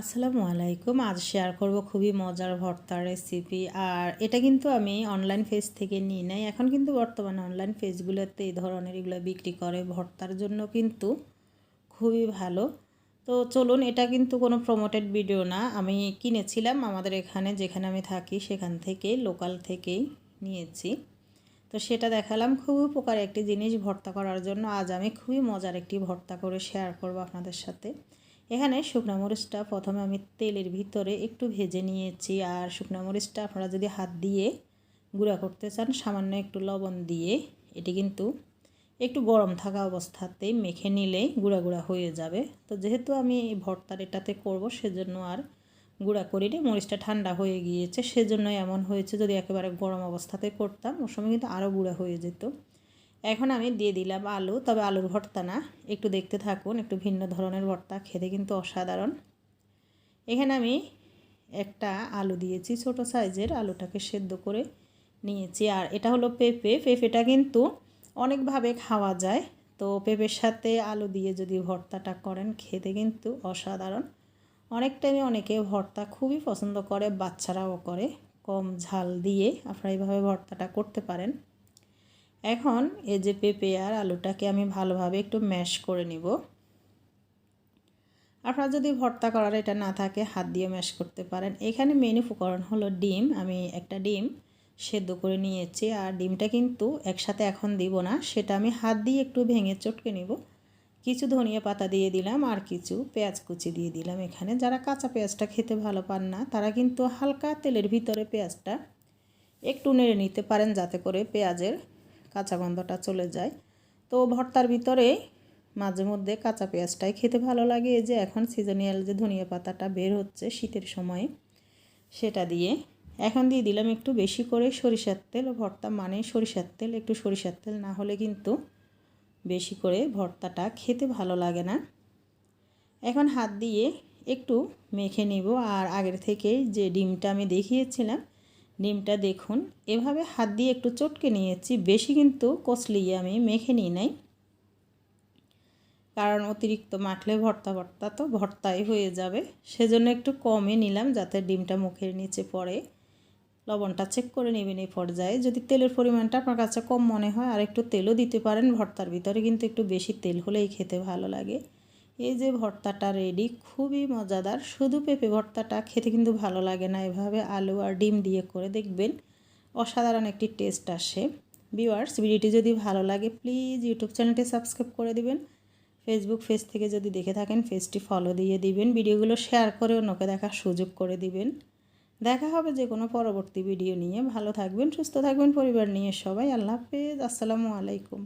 আসসালামু আলাইকুম। আজ শেয়ার করব খুবই মজার ভর্তার রেসিপি আর এটা কিন্তু আমি অনলাইন পেজ থেকে নিই নাই। এখন কিন্তু বর্তমানে অনলাইন পেজগুলোতে এই ধরনের এগুলো বিক্রি করে। ভর্তার জন্য কিন্তু খুবই ভালো। তো চলুন, এটা কিন্তু কোনো প্রমোটেড ভিডিও না। আমি কিনেছিলাম আমাদের এখানে, যেখানে আমি থাকি, সেখান থেকে লোকাল থেকেই নিয়েছি। তো সেটা দেখালাম। খুবই উপকার একটি জিনিস ভর্তা করার জন্য। আজ আমি খুবই মজার একটি ভর্তা করে শেয়ার করব আপনাদের সাথে। এখানে শুকনো মরিচটা প্রথমে আমি তেলের ভিতরে একটু ভেজে নিয়েছি, আর শুকনো মরিচটা আপনারা যদি হাত দিয়ে গুঁড়া করতে চান, সামান্য একটু লবণ দিয়ে, এটি কিন্তু একটু গরম থাকা অবস্থাতেই মেখে নিলেই গুঁড়া গুঁড়া হয়ে যাবে। তো যেহেতু আমি ভর্তার এটাতে করব, সেজন্য আর গুঁড়া করিনি, মরিচটা ঠান্ডা হয়ে গিয়েছে সেজন্য এমন হয়েছে। যদি একেবারে গরম অবস্থাতে করতাম ওর সময় কিন্তু আরও গুঁড়া হয়ে যেত। এখন আমি দিয়ে দিলাম আলু, তবে আলুর ভর্তা না। একটু দেখতে থাকুন, একটু ভিন্ন ধরনের ভর্তা, খেতে কিন্তু অসাধারণ। এখানে আমি একটা আলু দিয়েছি, ছোট সাইজের আলুটাকে সেদ্ধ করে নিয়েছি। আর এটা হলো পেঁপে। পেঁপেটা কিন্তু অনেকভাবে খাওয়া যায়। তো পেঁপের সাথে আলু দিয়ে যদি ভর্তাটা করেন, খেতে কিন্তু অসাধারণ। অনেক টাইমে অনেকে ভর্তা খুবই পছন্দ করে, বাচ্চারাও করে। কম ঝাল দিয়ে আপনারা এইভাবে ভর্তাটা করতে পারেন। এখন এই যে পেঁপে আর আলুটাকে আমি ভালোভাবে একটু ম্যাশ করে নিব। আপনার যদি ভর্তা করার এটা না থাকে, হাত দিয়ে ম্যাশ করতে পারেন। এখানে মেন উপকরণ হলো ডিম। আমি একটা ডিম সেদ্ধ করে নিয়েছি আর ডিমটা কিন্তু একসাথে এখন দিব না। সেটা আমি হাত দিয়ে একটু ভেঙে চটকে নিব। কিছু ধনিয়া পাতা দিয়ে দিলাম আর কিছু পেঁয়াজ কুচি দিয়ে দিলাম এখানে। যারা কাঁচা পেঁয়াজটা খেতে ভালো পান না, তারা কিন্তু হালকা তেলের ভিতরে পেঁয়াজটা একটু নেড়ে নিতে পারেন যাতে করে পেঁয়াজের কাঁচা গন্ধটা চলে যায়। তো ভর্তার ভিতরে মাঝে মধ্যে কাঁচা পেঁয়াজটাই খেতে ভালো লাগে। এই যে এখন সিজনিয়াল যে ধনিয়া পাতাটা বের হচ্ছে শীতের সময়ে, সেটা দিয়ে। এখন দিয়ে দিলাম একটু বেশি করে সরিষার তেল। ভর্তা মানে সরিষার তেল, একটু সরিষার তেল না হলে কিন্তু বেশি করে ভর্তাটা খেতে ভালো লাগে না। এখন হাত দিয়ে একটু মেখে নিব। আর আগের থেকে যে ডিমটা আমি দেখিয়েছিলাম ডিমটা দেখুন। এভাবে হাত দিয়ে একটু চটকে নিয়েছি, বেশি কিন্তু কচলিয়ে আমি মেখে নিই নাই। কারণ অতিরিক্ত মাখলে ভর্তা ভর্তা তো ভর্তাই হয়ে যাবে। সেজন্য একটু কমে নিলাম যাতে ডিমটা মুখের নিচে পড়ে। লবণটা চেক করে নেবেন এই পর্যায়ে। যদি তেলের পরিমাণটা আপনার কাছে কম মনে হয়, আর একটু তেলও দিতে পারেন, ভর্তার ভিতরে কিন্তু একটু বেশি তেল হলেই খেতে ভালো লাগে। এই যে ভর্তাটা রেডি খুবই মজাদার। শুধু পেঁপে ভর্তাটা খেতে কিন্তু ভালো লাগে না। এভাবে আলু আর ডিম দিয়ে করে দেখবেন অসাধারণ একটি টেস্ট আসে। ভিউয়ার্স ভিডিওটি যদি ভালো লাগে প্লিজ ইউটিউব চ্যানেলটি সাবস্ক্রাইব করে দিবেন। ফেসবুক পেজ থেকে যদি দেখে থাকেন পেজটি ফলো দিয়ে দিবেন। ভিডিওগুলো শেয়ার করে অন্যকে দেখার সুযোগ করে দিবেন। দেখা হবে যে কোনো পরবর্তী ভিডিও নিয়ে। ভালো থাকবেন, সুস্থ থাকবেন পরিবার নিয়ে সবাই। আল্লাহ হাফেজ। আসসালামু আলাইকুম।